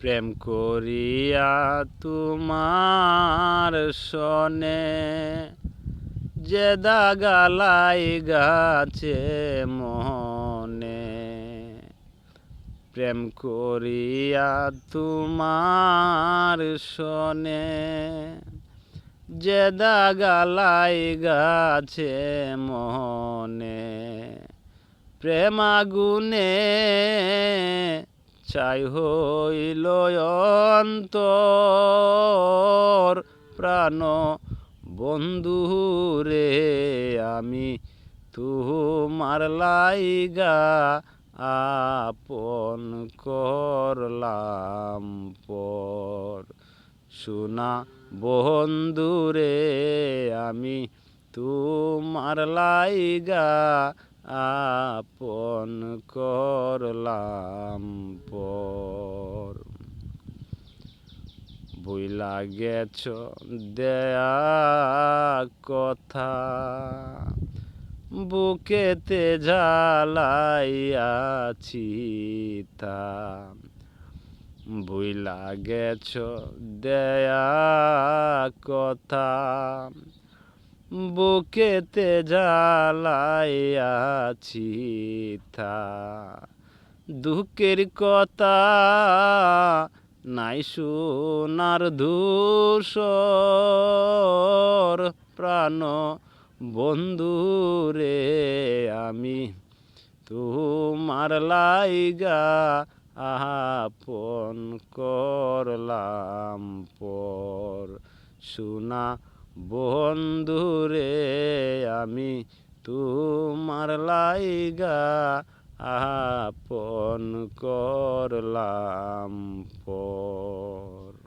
প্রেম করিয়া তোমার সনে যে দাগালাই গাছে মনে। প্রেম করিয়া তোমার সনে যে দাগালাই গাছে মনে। প্রেমাগুনে চাই হইল অন্তর। প্রাণ বন্ধুরে আমি তোমার লাইগা আপন করলাম পর। শোনা বন্ধুরে আমি তোমার লাইগা আপন করলাম পর। বইলা গেছ দেয়া কথা বুকেতে জ্বালাইয়াছি তা। বইলা গেছ দেয়া কথা বুকেতে জ্বালাইয়াছি তা দুঃখের কথা নাই সোনার ধূসর প্রাণ। বন্ধুরে আমি তোমার লাইগা আপন করলাম পর। শোনা বন্ধুরে আমি তোমার লাইগা আপন করলাম পর।